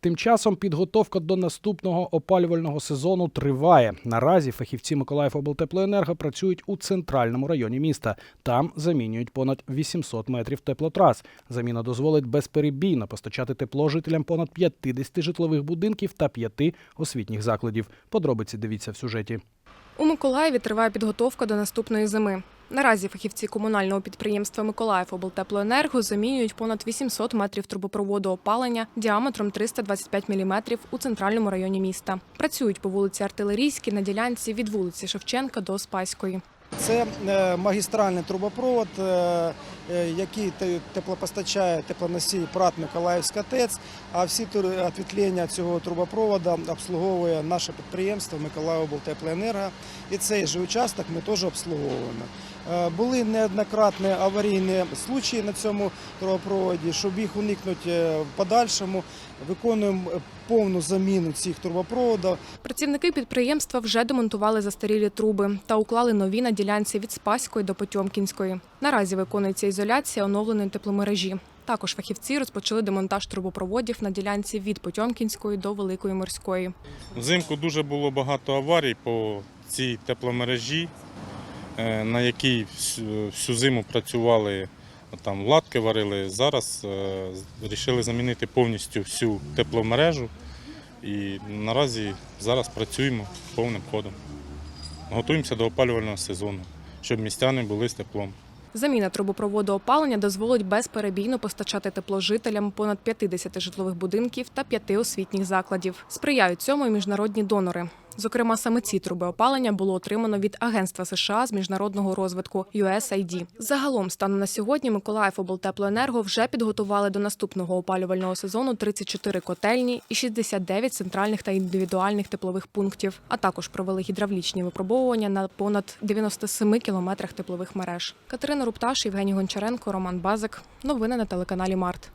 Тим часом підготовка до наступного опалювального сезону триває. Наразі фахівці Миколаїв облтеплоенерго працюють у центральному районі міста. Там замінюють понад 800 метрів теплотрас. Заміна дозволить безперебійно постачати тепло жителям понад 50 житлових будинків та 5 освітніх закладів. Подробиці дивіться в сюжеті. У Миколаєві триває підготовка до наступної зими. Наразі фахівці комунального підприємства Миколаїв облтеплоенерго замінюють понад 800 метрів трубопроводу опалення діаметром 325 мм у центральному районі міста. Працюють по вулиці Артилерійській на ділянці від вулиці Шевченка до Спаської. Це е, магістральний трубопровод, е, який теплопостачає теплоносій ПРАТ Миколаївська ТЕЦ, а всі отвітлення цього трубопроводу обслуговує наше підприємство Миколаївоблтеплоенерго. І цей же участок ми теж обслуговуємо. Е, Були неоднократні аварійні случаї на цьому трубопроводі. Щоб їх уникнути е, в подальшому, виконуємо е, повну заміну цих трубопроводів. Працівники підприємства вже демонтували застарілі труби та уклали нові на ділянці від Спаської до Потьомкінської. Наразі виконується ізоляція оновленої тепломережі. Також фахівці розпочали демонтаж трубопроводів на ділянці від Потьомкінської до Великої морської. Взимку дуже було багато аварій по цій тепломережі, е, на якій всю, зиму працювали, там латки варили. Зараз вирішили замінити повністю всю тепломережу і наразі зараз працюємо повним ходом. Готуємося до опалювального сезону, щоб містяни були з теплом. Заміна трубопроводу опалення дозволить безперебійно постачати тепло жителям понад 50 житлових будинків та 5 освітніх закладів. Сприяють цьому і міжнародні донори. Зокрема, саме ці труби опалення було отримано від Агентства США з міжнародного розвитку USAID. Загалом, станом на сьогодні, Миколаїв облтеплоенерго вже підготували до наступного опалювального сезону 34 котельні і 69 центральних та індивідуальних теплових пунктів, а також провели гідравлічні випробовування на понад 97 кілометрах теплових мереж. Катерина Рупташ, Євгеній Гончаренко, Роман Базик. Новини на телеканалі Март.